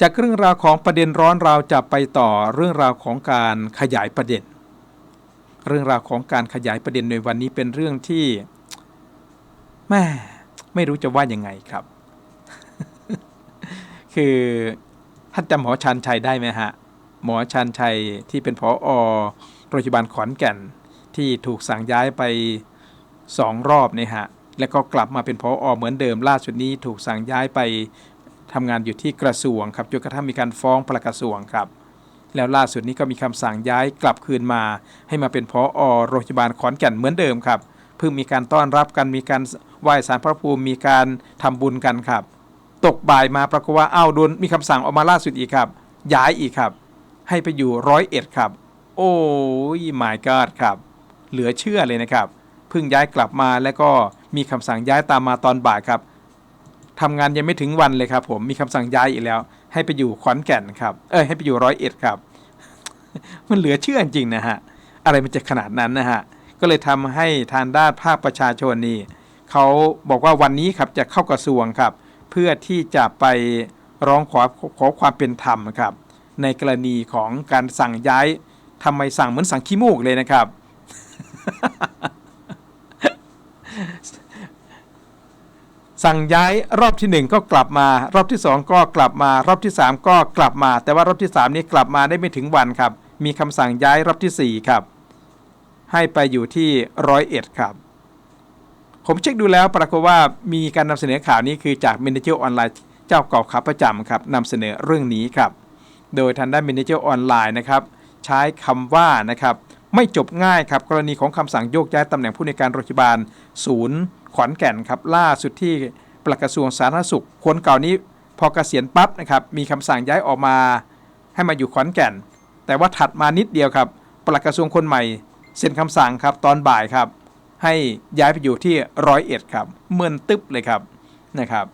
จากเรื่องราวของประเด็นร้อนเราจะไปต่อเรื่องราวของการขยายประเด็น เรื่องราวของการขยายประเด็นในวันนี้เป็นเรื่องที่แม่ไม่รู้จะว่ายังไงครับ คือท่านจำหมอชันชัยได้ไหมฮะ หมอชันชัยที่เป็นผออโรงพยาบาลขอนแก่นที่ถูกสั่งย้ายไปสองรอบเนี่ยฮะ แล้วก็กลับมาเป็นผออเหมือนเดิมล่าสุดนี้ถูกสั่งย้ายไป ทำงานอยู่ที่กระทรวงครับจนกระทั่งมีการฟ้องปลัดกระทรวงครับ แล้วล่าสุดนี้ก็มีคำสั่งย้ายกลับคืนมา ให้มาเป็นผออโรงพยาบาลขอนแก่นเหมือนเดิมครับเพิ่งมีการต้อนรับกันมีการไหว้สารพระภูมิมีการทำบุญกันครับ ตกบ่ายมาปรากฏว่าอ้าวโดนมีคำสั่งออกมาล่าสุดอีกครับ ย้ายอีกครับ ให้ไปอยู่ร้อยเอ็ดครับ โอ้ยหมายกาดครับ เหลือเชื่อเลยนะครับเพิ่งย้ายกลับมาแล้วก็มีคำสั่งย้ายตามมาตอนบ่ายครับ ทำงานยังไม่ถึงวันเลยครับ ผมมีคำสั่งย้ายอีกแล้ว ให้ไปอยู่ขอนแก่นครับ เอ้ยให้ไปอยู่ร้อยเอ็ดครับ มันเหลือเชื่อจริงนะฮะ อะไรมันจะขนาดนั้นนะฮะ ก็เลยทำให้ทางด้านภาคประชาชนนี่เขาบอกว่าวันนี้ครับจะเข้ากระทรวงครับ เพื่อที่จะไปร้องขอขอความเป็นธรรมครับ ในกรณีของการสั่งย้ายทำไมสั่งเหมือนสั่งขี้มูกเลยนะครับ สั่งย้ายรอบที่หนึ่งก็กลับมา รอบที่สองก็กลับมา รอบที่สามก็กลับมา แต่ว่ารอบที่สามนี้กลับมาได้ไม่ถึงวันครับ มีคำสั่งย้ายรอบที่สี่ครับ ให้ไปอยู่ที่ร้อยเอ็ดครับ ผมเช็คดูแล้วปรากฏว่ามีการนำเสนอข่าวนี้คือจาก m ม n a g e r ออนไลน์เจ้าเก่าขาประจำครับนำเสนอเรื่องนี้ครับ โดยทางด้าน m ม n a g e r ออนไลน์นะครับใช้คำว่านะครับไม่จบง่ายครับกรณีของคำสั่งโยกย้ายตำแหน่งผู้ในการโรงพยาบาลศูนย์ ขอนแก่นครับล่าสุดที่ปลัดกระทรวงสาธารณสุข คนเก่านี้พอเกษียณปั๊บนะครับมีคำสั่งย้ายออกมา ให้มาอยู่ขอนแก่น แต่ว่าถัดมานิดเดียวครับปลัดกระทรวงคนใหม่เซ็นคำสั่งครับตอนบ่ายครับ ให้ย้ายไปอยู่ที่ร้อยเอ็ดครับเมือนตึ๊บเลยครับนะครับ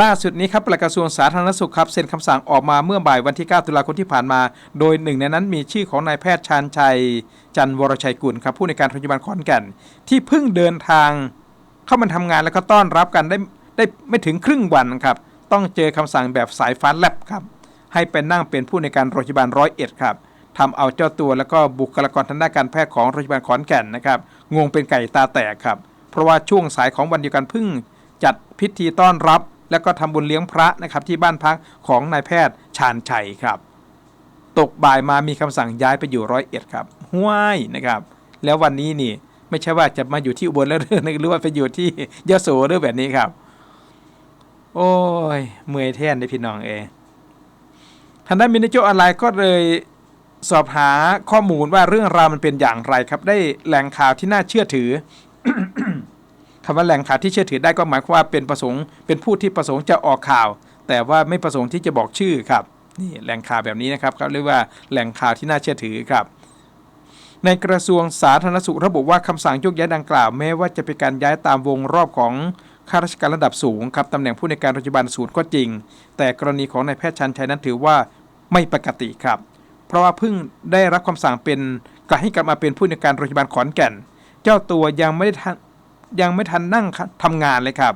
ล่าสุดนี้ครับปลัดกระทรวงสาธารณสุขครับเซ็นคำสั่งออกมาเมื่อบ่ายวันที่ 9 ตุลาคมที่ผ่านมา โดยหนึ่งในนั้นมีชื่อของนายแพทย์ชาญชัย จันวรชัยกุลครับผู้ในการโรงพยาบาลขอนแก่น ที่เพิ่งเดินทางเข้ามาทำงานแล้วก็ต้อนรับกันได้ได้ไม่ถึงครึ่งวันครับต้องเจอคำสั่งแบบสายฟ้าแลบครับให้เป็นนั่งเป็นผู้ในการโรงพยาบาลร้อยเอ็ดครับทำเอาเจ้าตัวแล้วก็บุคลากรทางด้านการแพทย์ของโรงพยาบาลขอนแก่นนะครับงงเป็นไก่ตาแตกครับเพราะว่าช่วงสายของวันเดียวกันเพิ่งจัดพิธีต้อนรับ แล้วก็ทำบุญเลี้ยงพระนะครับที่บ้านพักของนายแพทย์ชาญชัยครับ ตกบ่ายมามีคำสั่งย้ายไปอยู่ร้อยเอ็ดครับห้วยนะครับ แล้ววันนี้นี่ไม่ใช่ว่าจะมาอยู่ที่อุบลแล้วหรือว่าไปอยู่ที่ยโสหรือแบบนี้ครับ โอ้ยเมื่อยแท่นได้พี่น้องเองทางด้านมินิโจออนไลน์ก็เลยสอบหาข้อมูลว่าเรื่องราวมันเป็นอย่างไรครับ ได้แหล่งข่าวที่น่าเชื่อถือ คำว่าแหล่งข่าวที่เชื่อถือได้ก็หมายความว่าเป็นประสงค์ เป็นผู้ที่ประสงค์จะออกข่าว แต่ว่าไม่ประสงค์ที่จะบอกชื่อครับนี่แหล่งข่าวแบบนี้นะครับเขาเรียกว่าแหล่งข่าวที่น่าเชื่อถือครับ ในกระทรวงสาธารณสุขระบุว่าคำสั่งยกย้ายดังกล่าวแม้ว่าจะเป็นการย้ายตามวงรอบของข้าราชการระดับสูงครับตำแหน่งผู้ในการโรงพยาบาลศูนย์ก็จริง แต่กรณีของนายแพทย์ชันชัยนั้นถือว่าไม่ปกติครับ เพราะว่าเพิ่งได้รับคำสั่งเป็นกลับให้กลับมาเป็นผู้ในการโรงพยาบาลขอนแก่น เจ้าตัวยังไม่ได้ ยังไม่ทันนั่งทำงานเลยครับ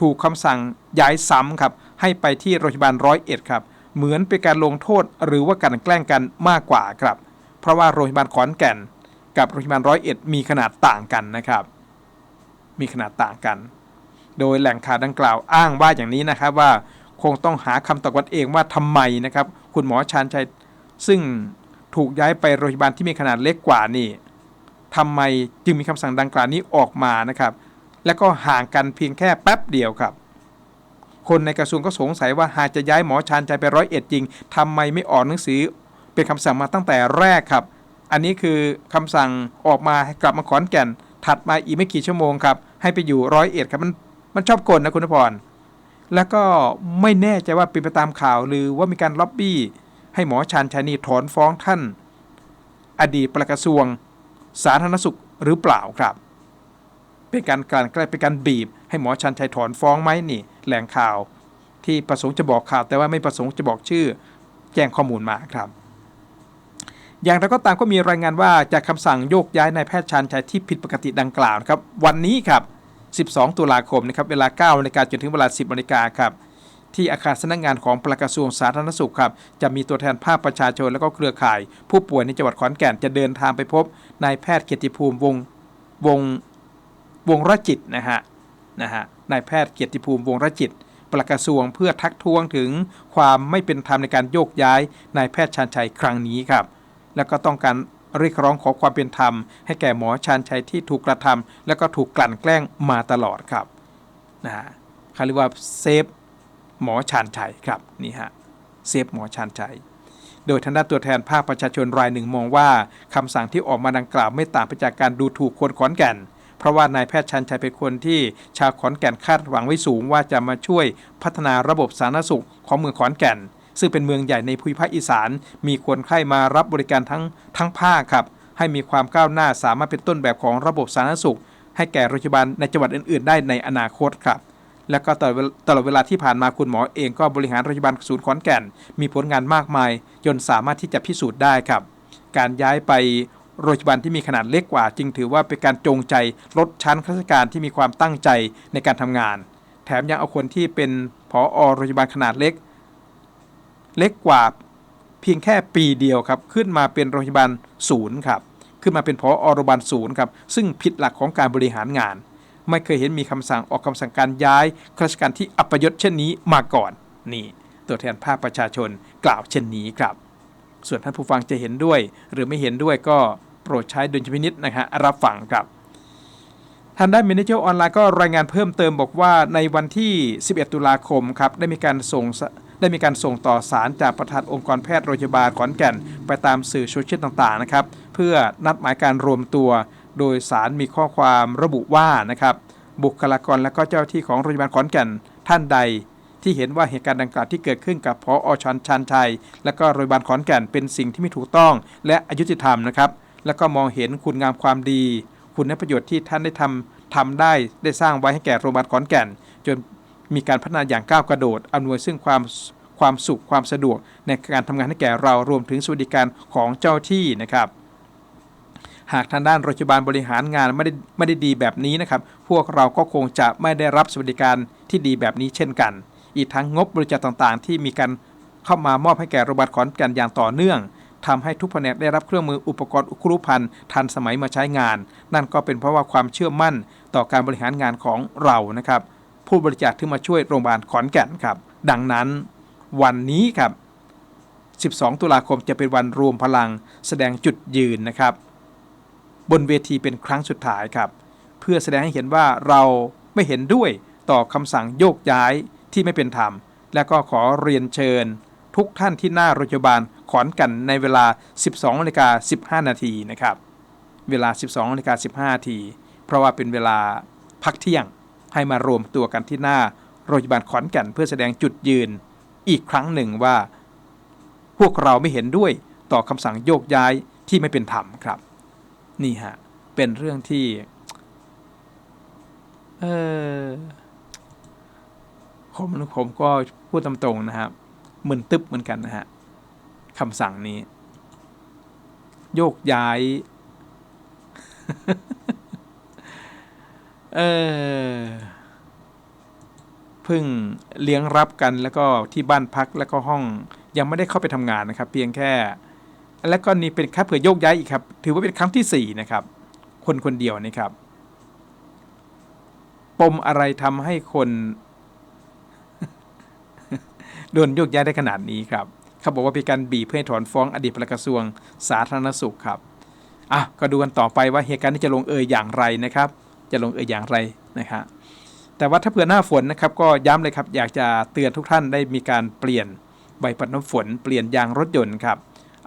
ถูกคำสั่งย้ายซ้ำครับ ให้ไปที่โรงพยาบาลร้อยเอ็ดครับเหมือนเป็นการลงโทษหรือว่าการแกล้งกันมากกว่าครับ เพราะว่าโรงพยาบาลขอนแก่น กับโรงพยาบาลร้อยเอ็ดมีขนาดต่างกันนะครับ มีขนาดต่างกัน โดยแหล่งข่าวดังกล่าวอ้างว่าอย่างนี้นะครับว่าคงต้องหาคำตอบกันเองว่าทำไมนะครับ คุณหมอชาญชัยซึ่งถูกย้ายไปโรงพยาบาลที่มีขนาดเล็กกว่านี่ ทำไมจึงมีคำสั่งดังกล่าวนี้ออกมานะครับ แล้วก็ห่างกันเพียงแค่แป๊บเดียวครับ คนในกระทรวงก็สงสัยว่าหากจะย้ายหมอชาญชัยไปร้อยเอ็ดจริงทำไมไม่ออกหนังสือ เป็นคำสั่งมาตั้งแต่แรกครับ อันนี้คือคำสั่งออกมากลับมาขอนแก่น ถัดมาอีกไม่กี่ชั่วโมงครับ ให้ไปอยู่ร้อยเอ็ดครับมันมันชอบกลนะคุณพรแล้วก็ไม่แน่ใจว่าเป็นไปตามข่าวหรือว่ามีการล็อบบี้ ให้หมอชาญชัยนี่ถอนฟ้องท่าน อดีตปลัดกระทรวง สาธารณสุขหรือเปล่าครับ เป็นการการใกล้เป็นการบีบ ให้หมอชันชัยถอนฟ้องไหมนี่แหล่งข่าว ที่ประสงค์จะบอกข่าวแต่ว่าไม่ประสงค์จะบอกชื่อ แจ้งข้อมูลมาครับ อย่างไรก็ตามก็มีรายงานว่าจากคำสั่งโยกย้ายนายแพทย์ชันชัยที่ผิดปกติดังกล่าวครับวันนี้ครับ 12 ตุลาคมนะครับเวลา9นาฬิกาจนถึงเวลา 10นาฬิกาครับ ที่อาคารสำนักงานของปลัดกระทรวงสาธารณสุขครับจะมีตัวแทนภาคประชาชนและก็เครือข่าย ผู้ป่วยในจังหวัดขอนแก่นจะเดินทางไปพบนายแพทย์เกียรติภูมิวงวงวงรจิตนะฮะนะฮะนายแพทย์เกียรติภูมิวงรจิตปลัดกระทรวงเพื่อทักท้วงถึงความไม่เป็นธรรมในการโยกย้ายนายแพทย์ชาญชัยครั้งนี้ครับ แล้วก็ต้องการเรียกร้องขอความเป็นธรรม ให้แก่หมอชาญชัยที่ถูกกระทำและก็ถูกกลั่นแกล้งมาตลอดครับนะฮะเขาเรียกว่าเซฟ หมอชาญชัยครับนี่ฮะเซฟหมอชาญชัยโดยทางด้านตัวแทนภาคประชาชนรายหนึ่งมองว่าคำสั่งที่ออกมาดังกล่าวไม่ต่างไปจากการดูถูกคนขอนแก่น เพราะว่านายแพทย์ชันชัยเป็นคนที่ชาวขอนแก่นคาดหวังไว้สูงว่าจะมาช่วยพัฒนาระบบสาธารณสุขของเมืองขอนแก่น ซึ่งเป็นเมืองใหญ่ในภูมิภาคอีสาน มีคนไข้มารับบริการทั้งทั้งภาคครับ ให้มีความก้าวหน้าสามารถเป็นต้นแบบของระบบสาธารณสุข ให้แก่โรงพยาบาลในจังหวัดอื่น ๆ ได้ในอนาคตครับ และก็ตลอดเวลตลอดเวลาที่ผ่านมาคุณหมอเองก็บริหารโรงพยาบาลศูนย์ขอนแก่น มีผลงานมากมายจนสามารถที่จะพิสูจน์ได้ครับ การย้ายไปโรงพยาบาลที่มีขนาดเล็กกว่า จึงถือว่าเป็นการจงใจลดชั้นข้าราชการที่มีความตั้งใจในการทำงาน แถมยังเอาคนที่เป็นผอโรงพยาบาลขนาดเล็ก เล็กกว่าเพียงแค่ปีเดียวครับ ขึ้นมาเป็นโรงพยาบาลศูนย์ครับ ขึ้นมาเป็นผอโรงพยาบาลศูนย์ครับ ซึ่งผิดหลักของการบริหารงาน ไม่เคยเห็นมีคำสั่งออกคำสั่งการย้ายข้าราชการที่อัปยศเช่นนี้มาก่อนนี่ตัวแทนภาคประชาชนกล่าวเช่นนี้ครับ ส่วนท่านผู้ฟังจะเห็นด้วย หรือไม่เห็นด้วยก็โปรดใช้ดุลยพินิษนะฮะรับฟังครับทางด้านมินิเจอร์ออนไลน์ก็รายงานเพิ่มเติมบอกว่าในวันที่ 11 ตุลาคมครับได้มีการส่งได้มีการส่งต่อสารจากประธานองค์กรแพทย์โรงพยาบาลขอนแก่น ไปตามสื่อโซเชียลต่างๆนะครับเพื่อนัดหมายการรวมตัว โดยสารมีข้อความระบุว่านะครับบุคลากรและก็เจ้าที่ของโรงพยาบาลขอนแก่นท่านใด ที่เห็นว่าเหตุการณ์ดังกล่าวที่เกิดขึ้นกับพออชันชันชัย และก็โรงพยาบาลขอนแก่นเป็นสิ่งที่ไม่ถูกต้อง และอายุติธรรมนะครับแล้วก็มองเห็นคุณงามความดี คุณประโยชน์ที่ท่านได้ทำทำได้ได้สร้างไว้ให้แก่โรงพยาบาลขอนแก่น จนมีการพัฒนาอย่างก้าวกระโดดอำนวยซึ่งความความสุขความสะดวกในการทำงานให้แก่เรารวมถึงสวัสดิการของเจ้าที่นะครับ หากทางด้านโรงพยาบาลบริหารงานไม่ได้ไม่ได้ดีแบบนี้นะครับ พวกเราก็คงจะไม่ได้รับสวัสดิการที่ดีแบบนี้เช่นกัน อีกทั้งงบบริจาคต่างๆ ที่มีการเข้ามามอบให้แก่โรงพยาบาลขอนแก่นอย่างต่อเนื่องทำให้ทุกแผนกได้รับเครื่องมืออุปกรณ์อุครุภัณฑ์ทันสมัยมาใช้งาน นั่นก็เป็นเพราะว่าความเชื่อมั่นต่อการบริหารงานของเรานะครับ ผู้บริจาคที่มาช่วยโรงพยาบาลขอนแก่นครับ ดังนั้น วันนี้ครับ 12 ตุลาคมจะเป็นวันรวมพลังแสดงจุดยืนนะครับ บนเวทีเป็นครั้งสุดท้ายครับ เพื่อแสดงให้เห็นว่าเราไม่เห็นด้วยต่อคำสั่งโยกย้ายที่ไม่เป็นธรรม และก็ขอเรียนเชิญ ทุกท่านที่หน้าโรงพยาบาลขอนกันในเวลา 12นาฬิกา15 นาทีนะครับ เวลา 12นาฬิกา15นาที เพราะว่าเป็นเวลาพักเที่ยงให้มารวมตัวกันที่หน้าโรงพยาบาลขอนแก่นเพื่อแสดงจุดยืน อีกครั้งหนึ่งว่า พวกเราไม่เห็นด้วยต่อคำสั่งโยกย้ายที่ไม่เป็นธรรมครับ นี่ฮะ เป็นเรื่องที่ เออผมผมก็พูดตามตรงนะครับมึนตึ๊บเหมือนกันนะฮะคำสั่งนี้ โยกย้าย เออเพิ่งเลี้ยงรับกันแล้วก็ที่บ้านพักแล้วก็ห้องยังไม่ได้เข้าไปทำงานนะครับ เพียงแค่ แล้วก็นี่เป็นแค่เผื่อโยกย้ายอีกครับ ถือว่าเป็นครั้งที่สี่นะครับ คนคนเดียวนะครับ ปมอะไรทำให้คนโดนโยกย้ายได้ขนาดนี้ครับ เขาบอกว่าเป็นการบีบเพื่อถอนฟ้องอดีตปลัดกระทรวงสาธารณสุขครับอะก็ดูกันต่อไปว่าเหตุการณ์นี้จะลงเอยอย่างไรนะครับ จะลงเอยอย่างไรนะครับแต่ว่าถ้าเผื่อหน้าฝนนะครับก็ย้ำเลยครับอยากจะเตือนทุกท่านได้มีการเปลี่ยนใบปัดน้ำฝน เปลี่ยนยางรถยนต์ครับ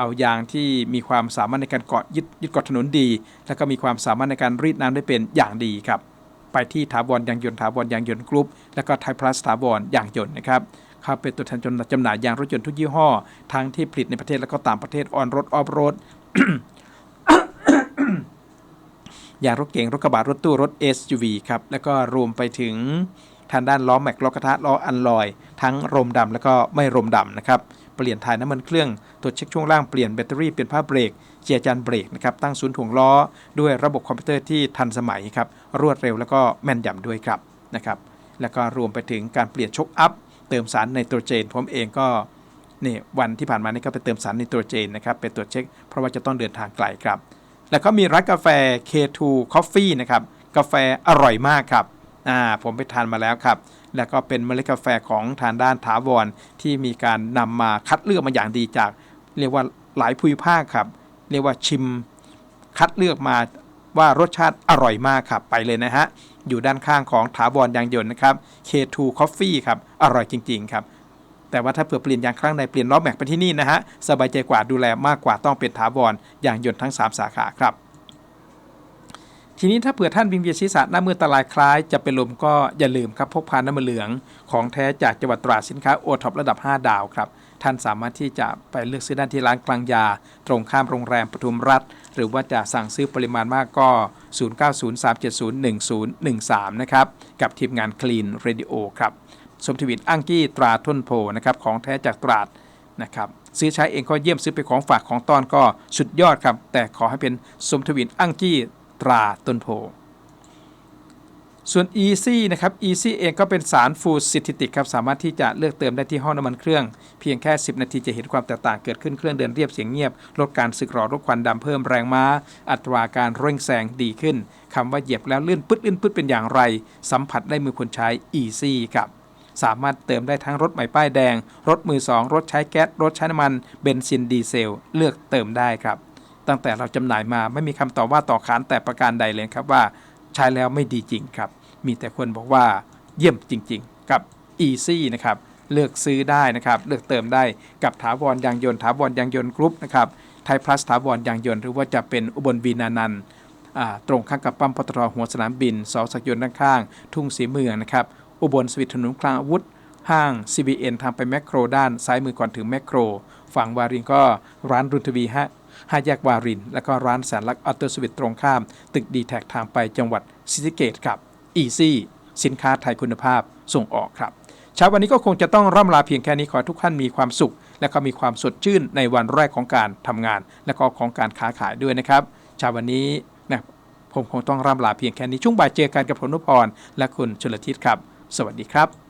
เอายางที่มีความสามารถในการเกาะยึดยึดเกาะถนนดี แล้วก็มีความสามารถในการรีดน้ำได้เป็นอย่างดีครับ ไปที่ถาวรยางยนต์ถาวรยางยนต์กรุ๊ปแล้วก็ไทยพลัสถาวรยางยนต์นะครับเขาเป็นตัวแทนจำหน่ายยางรถยนต์ทุกยี่ห้อ ทั้งที่ผลิตในประเทศและก็ต่างประเทศออนรถออฟโรดอย่างรถเก๋งรถกระบะรถตู้รถ SUV ครับแล้วก็รวมไปถึง ทางด้านล้อแม็กล้อกระทะล้ออันลอย ทั้งรมดำแล้วก็ไม่รมดำนะครับเปลี่ยนถ่ายน้ำมันเครื่องตรวจเช็คช่วงล่างเปลี่ยนแบตเตอรี่เปลี่ยนผ้าเบรกเจียร์จานเบรกนะครับตั้งศูนย์ถ่วงล้อ ด้วยระบบคอมพิวเตอร์ที่ทันสมัยครับรวดเร็วแล้วก็แม่นยำด้วยครับนะครับแล้วก็รวมไปถึงการเปลี่ยนชกอัพเติมสารไนโตรเจนผมเองก็นี่วันที่ผ่านมานี่ก็ไปเติมสารไนโตรเจนนะครับไปตรวจเช็ค เพราะว่าจะต้องเดินทางไกลครับ แล้วก็มีร้านกาแฟ K2 Coffee นะครับกาแฟอร่อยมากครับ อ่าผมไปทานมาแล้วครับ แล้วก็เป็นเมล็ดกาแฟของทางด้านถาวรที่มีการนำมาคัดเลือกมาอย่างดีจาก เรียกว่าหลายภูมิภาคครับ เรียกว่าชิมคัดเลือกมาว่ารสชาติอร่อยมากครับไปเลยนะฮะ อยู่ด้านข้างของถาวรยางยนต์นะครับ K2 Coffee ครับ อร่อยจริง ๆ ครับ แต่ว่าถ้าเผื่อเปลี่ยนยางข้งในเปลี่ยนล้อแม็กไปที่นี่นะฮะ สบายใจกว่าดูแลมากกว่าต้องเป็นถาวรยางยนต์ทั้ง 3 สาขาครับ ทีนี้ถ้าเผื่อท่านวิงเวียนศีรษะหน้ามือตาลายคล้ายจะเป็นลมก็อย่าลืมครับพกพาน้ำมันเหลืองของแท้จากจังหวัดตราดสินค้าโอท็อประดับ 5 ดาวครับท่านสามารถที่จะไปเลือกซื้อได้ที่ร้านกลางยา ตรงข้ามโรงแรมปทุมรัฐ หรือว่าจะสั่งซื้อปริมาณมากก็ 0903701013 นะครับ กับทีมงาน Clean Radio ครับสมทวินอังกี้ตราทุ่นโพนะครับของแท้จากตราดนะครับซื้อใช้เองก็เยี่ยมซื้อไปของฝากของตอนก็สุดยอดครับ แต่ขอให้เป็นสมทวินอังกี้ ตราต้นโพ ส่วน Easy นะครับ Easy เองก็เป็นสารฟูซินเทติกครับ สามารถที่จะเลือกเติมได้ที่ห้องน้ำมันเครื่อง เพียงแค่ 10 นาทีจะเห็นความแตกต่างเกิดขึ้นเครื่องเดินเรียบเสียงเงียบ ลดการสึกหรอลดควันดำเพิ่มแรงม้า อัตราการเร่งแซงดีขึ้นคำว่าเหยียบแล้วลื่นปึ๊ดลื่นปึ๊ดเป็นอย่างไร สัมผัสได้มือคนใช้ Easy ครับสามารถเติมได้ทั้งรถใหม่ป้ายแดง รถมือ 2 รถใช้แก๊ส รถใช้น้ำมัน เบนซินดีเซล เลือกเติมได้ครับ ตั้งแต่เราจำหน่ายมาไม่มีคำต่อว่าต่อขานแต่ประการใดเลยครับว่าใช้แล้วไม่ดีจริงครับ มีแต่คนบอกว่าเยี่ยมจริง ๆ กับ Easy นะครับเลือกซื้อได้นะครับ เลือกเติมได้กับถาวรยางยนต์ถาวรยางยนต์กรุ๊ปนะครับไทยพลัสถาวรยางยนต์หรือว่าจะเป็นอุบลวีนานันตรงข้างกับปั๊มปตทหัวสนามบินสอสักยนต์ด้านข้างทุ่งสีเมืองนะครับอุบลสวิตถนนคลางอาวุธ ห้าง CBN ทางไปแมคโครด้านซ้ายมือก่อนถึงแมคโคร ฝั่งวารินก็ร้านรุนทวีฮะ ห้าแยกวาริน แล้วก็ร้านแสนลักษณ์ออโตสวิตตรงข้าม ตึกดีแท็กทางไปจังหวัดศรีสะเกตครับ Easy สินค้าไทยคุณภาพส่งออกครับเช้าวันนี้ก็คงจะต้องร่ำลาเพียงแค่นี้ขอทุกท่านมีความสุข และก็มีความสดชื่นในวันแรกของการทำงาน และก็ของการค้าขายด้วยนะครับเช้าวันนี้นะผมคงต้องร่ำลาเพียงแค่นี้ช่วงบ่ายเจอกันกับผมนุพรและคุณชลทิศครับ สวัสดีครับ